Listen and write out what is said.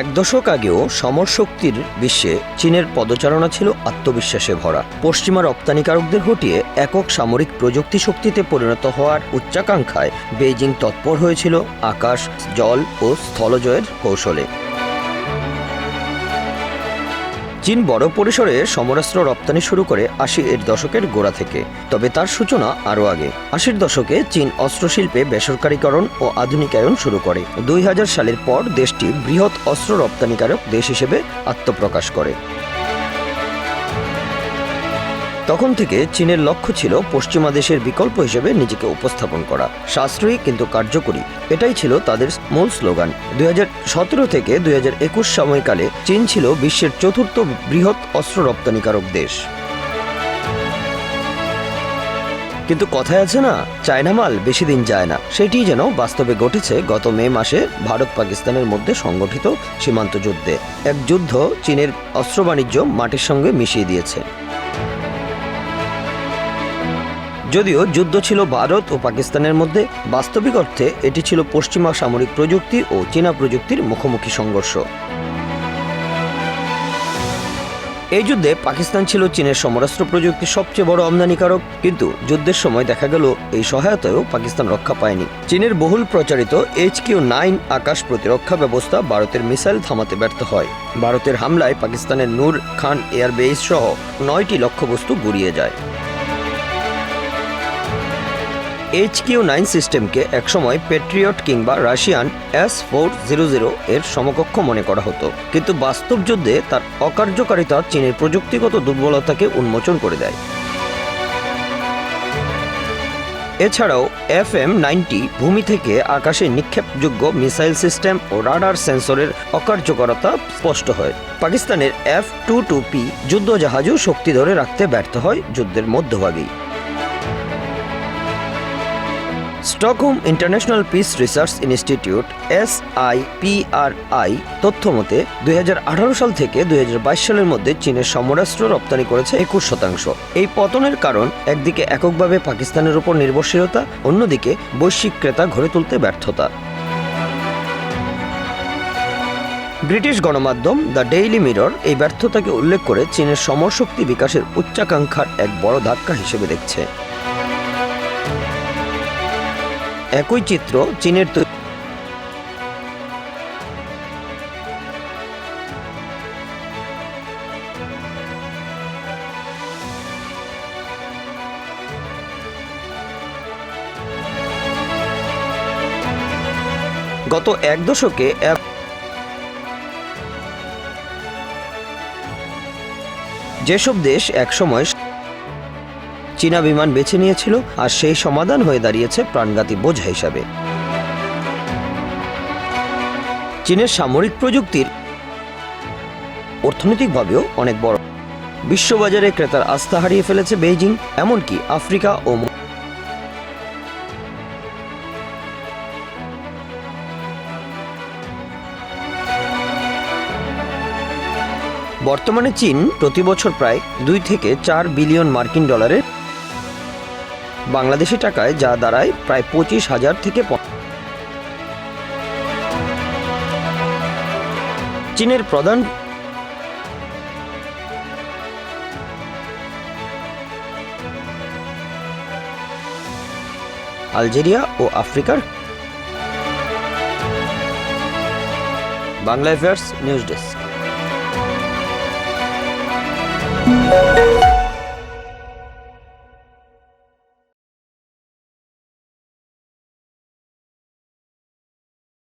এক দশক আগেও সমর শক্তির বিশ্বে চীনের পদচারণা ছিল আত্মবিশ্বাসে ভরা। পশ্চিমা রপ্তানিকারকদের হটিয়ে একক সামরিক প্রযুক্তি শক্তিতে পরিণত হওয়ার উচ্চাকাঙ্ক্ষায় বেইজিং তৎপর হয়েছিল আকাশ, জল ও স্থলজয়ের কৌশলে। চীন বড় পরিসরে সমরাস্ত্র রপ্তানি শুরু করে আশি এর দশকের গোড়া থেকে। তবে তার সূচনা আরও আগে। আশির দশকে চীন অস্ত্রশিল্পে বেসরকারীকরণ ও আধুনিকায়ন শুরু করে। দুই হাজার সালের পর দেশটি বৃহৎ অস্ত্র রপ্তানিকারক দেশ হিসেবে আত্মপ্রকাশ করে। তখন থেকে চীনের লক্ষ্য ছিল পশ্চিমা দেশের বিকল্প হিসেবে নিজেকে উপস্থাপন করা। সাশ্রয়ী কিন্তু কার্যকরী। এটাই ছিল তাদের মূল স্লোগান। দুই হাজার সতেরো থেকে দুই হাজার একুশ সময়কালে চীন ছিল বিশ্বের চতুর্থ বৃহৎ অস্ত্র রপ্তানিকারক দেশ। কিন্তু কথায় আছে না, চায়না মাল বেশি দিন যায় না। সেটি যেন বাস্তবে ঘটেছে গত মে মাসে ভারত পাকিস্তানের মধ্যে সংগঠিত সীমান্ত যুদ্ধে। এক যুদ্ধ চীনের অস্ত্র বাণিজ্য মাটির সঙ্গে মিশিয়ে দিয়েছে। যদিও যুদ্ধ ছিল ভারত ও পাকিস্তানের মধ্যে, বাস্তবিক অর্থে এটি ছিল পশ্চিমা সামরিক প্রযুক্তি ও চীনা প্রযুক্তির মুখোমুখি সংঘর্ষ। এই যুদ্ধে পাকিস্তান ছিল চীনের সমরাস্ত্র প্রযুক্তির সবচেয়ে বড় আমদানিকারক, কিন্তু যুদ্ধের সময় দেখা গেল এই সহায়তায়ও পাকিস্তান রক্ষা পায়নি। চীনের বহুল প্রচারিত এইচ কিউ নাইন আকাশ প্রতিরক্ষা ব্যবস্থা ভারতের মিসাইল থামাতে ব্যর্থ হয়। ভারতের হামলায় পাকিস্তানের নূর খান এয়ারবেস সহ নয়টি লক্ষ্যবস্তু গুড়িয়ে যায়। এইচ কিউ নাইন সিস্টেমকে একসময় পেট্রিয়ট কিংবা Russian S four zero zero এর সমকক্ষ মনে করা হতো। কিন্তু বাস্তব যুদ্ধে তার অকার্যকারিতা চীনের প্রযুক্তিগত দুর্বলতাকে উন্মোচন করে দেয়। এছাড়াও এফ এম নাইনটি ভূমি থেকে আকাশে নিক্ষেপযোগ্য মিসাইল সিস্টেম ও রাডার সেন্সরের অকার্যকরতা স্পষ্ট হয়। পাকিস্তানের এফ টু টু পি যুদ্ধজাহাজও শক্তি ধরে রাখতে ব্যর্থ হয় যুদ্ধের মধ্যভাগেই। Stockholm International Peace Research Institute S I P R I তথ্য মতে, দুই হাজার আঠারো সাল থেকে দুই হাজার বাইশ সালের মধ্যে চীনের সমরাষ্ট্র রপ্তানি করেছে একুশ শতাংশ। এই পতনের কারণ একদিকে এককভাবে পাকিস্তানের উপর নির্ভরশীলতা, অন্যদিকে বৈশ্বিক ক্রেতা ঘরে তুলতে ব্যর্থতা। ব্রিটিশ গণমাধ্যম দ্য ডেইলি মিরর এই ব্যর্থতাকে উল্লেখ করে চীনের সমরশক্তি বিকাশের উচ্চাকাঙ্ক্ষার এক বড় ধাক্কা হিসেবে দেখছে। একই চিত্র চীনের তৈ- গত এক দশকে এক যেসব দেশ একসময় চীনা বিমান বেছে নিয়েছিল আর সেই সমাধান হয়ে দাঁড়িয়েছে প্রাণঘাতী বোঝা হিসাবে। চীনের সামরিক প্রযুক্তির অর্থনৈতিকভাবেও অনেক বড়। বিশ্ববাজারে ক্রেতার আস্থা হারিয়ে ফেলেছে বেইজিং, এমনকি আফ্রিকা ও বর্তমানে চীন প্রতি বছর প্রায় দুই থেকে চার বিলিয়ন মার্কিন ডলারের বাংলাদেশি টাকায় যা দাঁড়ায় প্রায় পঁচিশ হাজার থেকে চীনের প্রধান আলজেরিয়া ও আফ্রিকার বাংলা অ্যাফেয়ার্স নিউজ ডেস্ক।